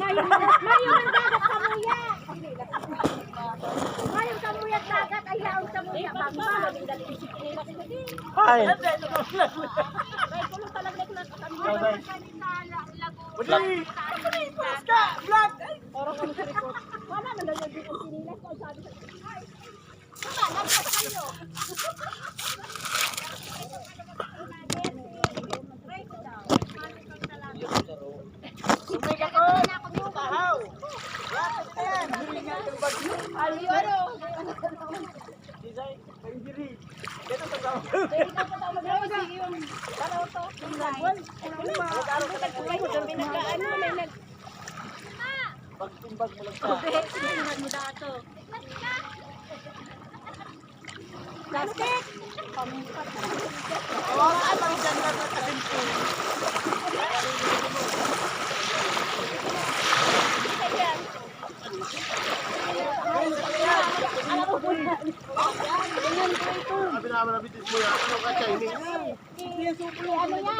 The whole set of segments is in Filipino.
Mayo, mayo ng dagat sa muya. Mayo sa muya at dagat ay yaon sa muya. Bamba. Ay. Wala na lang yung bigong sinilas ko. Sabi sa ay, Tama, nagsa sa kayo. Sumay ka ko! Tahaw! Bakit ka yan? Huli nga yung bagyo. Ay, ano? Design, may diri. Dito sa tao. Hindi ka pa tao mag-rosy yung ano to? Yung buwan. Ano mo tagpulay mo? Sabi na ka, ano may nag... Pagtimbag mo lang ka. Sinunod mo dato. Plastic! Oo, ano ang ganda ng kalimpo? Sabi naman na bitis mo yan. Ano ka, Chinese? Ano yan? Hindi yan. Yan, Marina.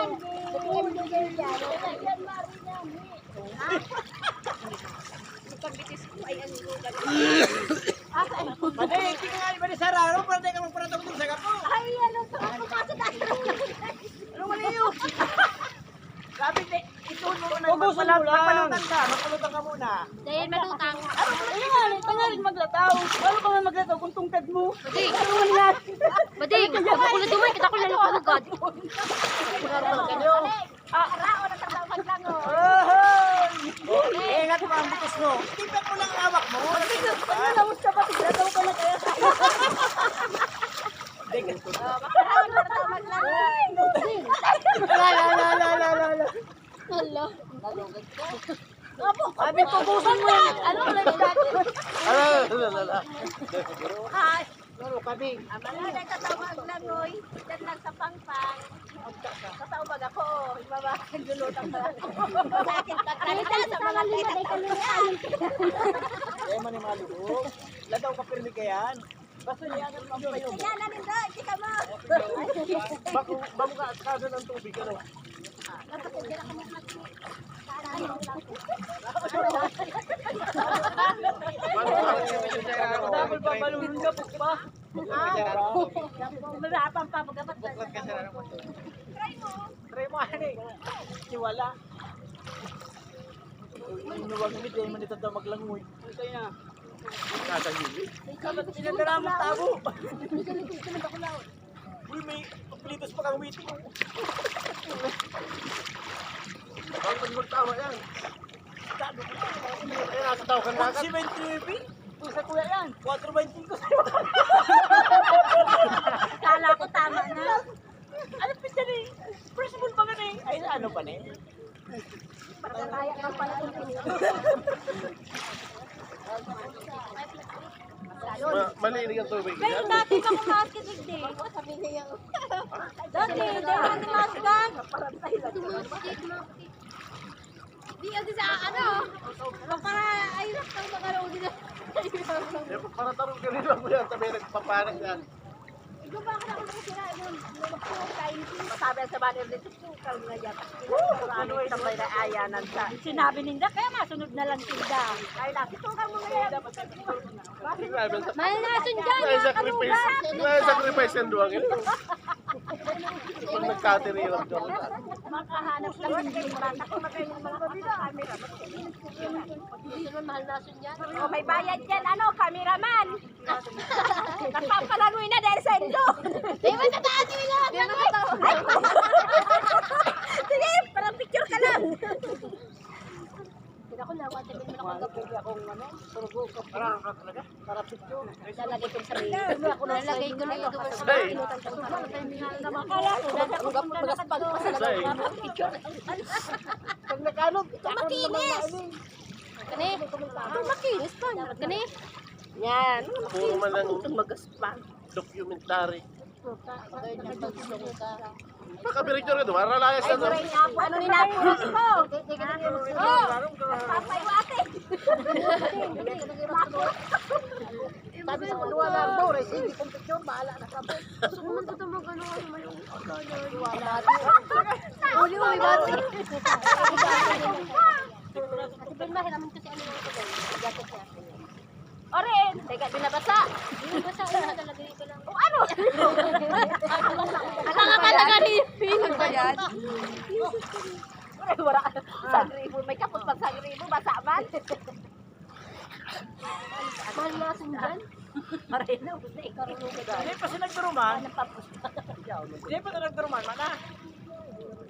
Pwede, hindi ka nga iba ni Sararo, pwede ka magparatong sa gapo. Ay, ano to? Kapasok tayo. Ano mali yun? Sabi, ito mo na magpalutan ka, magpalutan ka muna. Dahil malutang. Ano yan? Tangalin maglataw. Ano ka man maglataw kung tungkad mo? Bading! Bading! Pagkukulad dumay, kita ko lang ako agad. Ah, rao na tatawag lang oh. Ohoy! Ingat mo ang butos mo. Tingnan mo lang ang hawak mo. Ano mo sa pati, ginagawa ko na kaya. Rao na tatawag lang. Bading! La la la la la la la. Hala. Apo, ko mo yan. Ano ulit Ano? Ano? Ano? Ay, Ano kami? Wala na tatawag lang, oy. Diyan lang sa pangpang. Tatawag ako. Ibaba, lulutang na ako. Sa akin, pagkalita sa mga kaluyan. Kaya man yung malugog. Ladaw ka pirmi ka yan. Basta niyagat mo ang payo mo. Kaya na rin daw, kita mo. Bago, bago ka kada ng tubig, ano? Bago ka Balunod ka po pa. Malapang ah, pa, magabat. Buklat ka sa rarang mo. Try mo. Try mo, ani. Tiwala. Inuwag ni Jay, manita daw maglangoy. Ito na. Kata gili. Kata pinadala mo tabo. Uy, may plitos pa kang witi. Ang magtama yan. Kaya nasa tao ka na agad. 7 TV? 4.25 sa kuya yan. 4.25 sa Kala ko tama na. Ano pa siya rin? Principal pa ka. Ay, ano pa na Kaya ka pala yung Ma malinig ang tubig. Pero dati ka kumakinig din. Ako sabi niya yung... Dati, dati ka kumakinig. Tumusik mo. Di kasi sa ano, para ayun lang kang makaroon nila. Para tarong rin lang mo yan. Sabi nagpapanak yan. Ikaw ba ka na sila yung kain Masabi sa banner dito sukal na yan. Ano ay sabay na ayanan sa. Sinabi ninda kaya masunod na lang tinda. Kaya na sukal mo ngayon. May nasun dyan. May sacrifice. May sacrifice yan doang. Yun. Pag nagkatiri yung doon. Makahanap lang hindi marata ko magayon ng mga kabila. Camera. mahal nasun dyan. Oh, may bayad dyan. Ano, cameraman. Nagpapalangoy na dahil sa endo. Di ba tataas yung lahat? Di ba Ay! Sige, parang picture ka lang. Hindi ako lawa. Sabi mo na ako Pwede akong ano, surugo ka. Talaga? Para picture. Lalagay ko sa rin. Lalagay ko na ito. Say. Kaya ko, dadakot mo na nakapag Say. Pag nakalog, Makinis! Kani? Makinis pa. Kani? Yan. Puro man lang Magaspan. documentary. Nakabirik nyo rin. Maralayas na doon. Ano ni napunos ko? Oh! Papayuate! Sabi sa paluwa na ang door, eh, hindi kong picture, bahala na ka. Naman ito magano ano man yung Uli, uli, bati. Yan ba, hinamin kasi ano yung ito. Oren, teka, binabasa. Binabasa, ano talaga O ano? Nakakalaga ni Pin. ba yan? Wala, sagribo. May kapot pag sagribo, basa man. Mahal na sundan. Marino, gusto ikarunong ka Hindi pa sila nagturuman. Napapos pa. Hindi pa sila nagturuman, mana.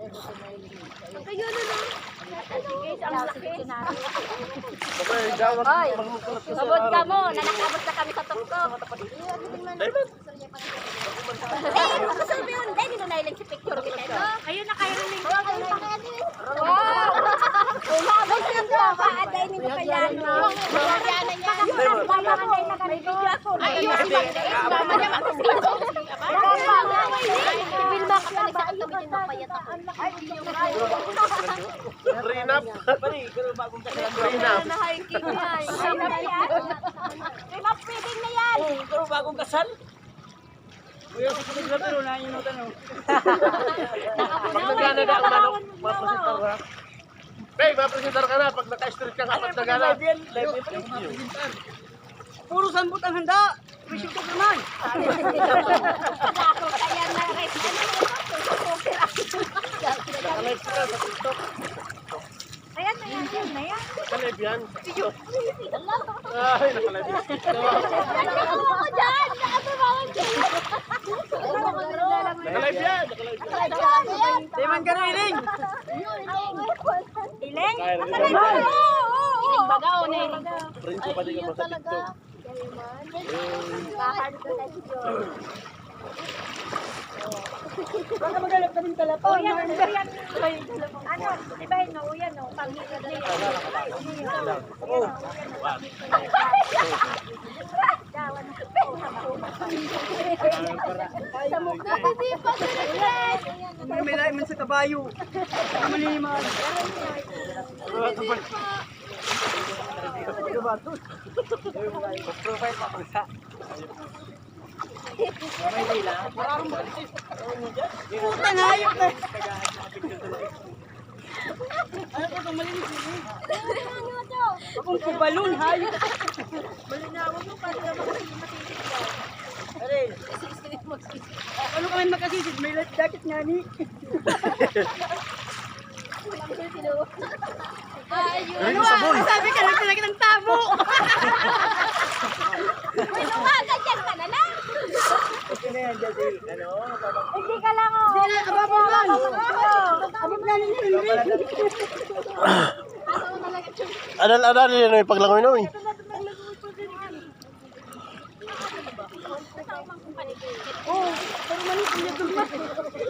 Kayo na lang. Sige, ang laki. Ay, sa sabot ka mo. Nanakabot na kami sa tuktok. Eh, mo yun? Dahil nino nailan si picture kita. Ayun na kayo rin. Wow! Umabot na ito. Kaaday nito pa yan. Magyana niya. Mama ka na may video ako. Ay, yun. Mama niya makasito. Ibilma ka pa sa katabi niya mapayat ako. Ay, Bali, pero bagong kasalan. Rinap. hiking na. Remap feeding na yan. Pero bagong kasal. Kuya, sa na pero na yun ang na ang manok, mapresentar ka. Bay, mapresentar ka na. Pag naka-street ka kapag nagana. Live yan, live yan. Puro sambot ang handa. Appreciate ko naman. Ako, kaya na rin. Naka-live ka sa TikTok. Ayan na yan, yan na yan. Yan. Ay, naka-live yan. Nakatuwa ko dyan! Nakatuwa ko! Naka-live yan. Naka-live yan. Di man ka iling. Iling? Iling. Iling baga o na Prince pa din ka sa TikTok. Kahard ko na si. Baka magalap kaming talapa. O yan, ano yan? Ano? Iba yun, no? Yan, no? Panghilig na yan. Sa mukha, hindi pa May may man sa kabayo. Maliman. Profile pa ko sa. Puta na hayop na. Ano ko itong malinis? Akong kubalon, hayop. Malinawag mo para naman kasi matitig Aray, ano kami makasisid? May life jacket nga ni. Ayun. Sabi ka lang talaga ng tabo. May lumagan dyan ka na lang. Ito na yan, Jazzy. Ano? Hindi ka lang, oh. Hindi na, ababang lang. Abab na ninyo. Adal-adal yun yung paglangoy eh. Oh, pero mali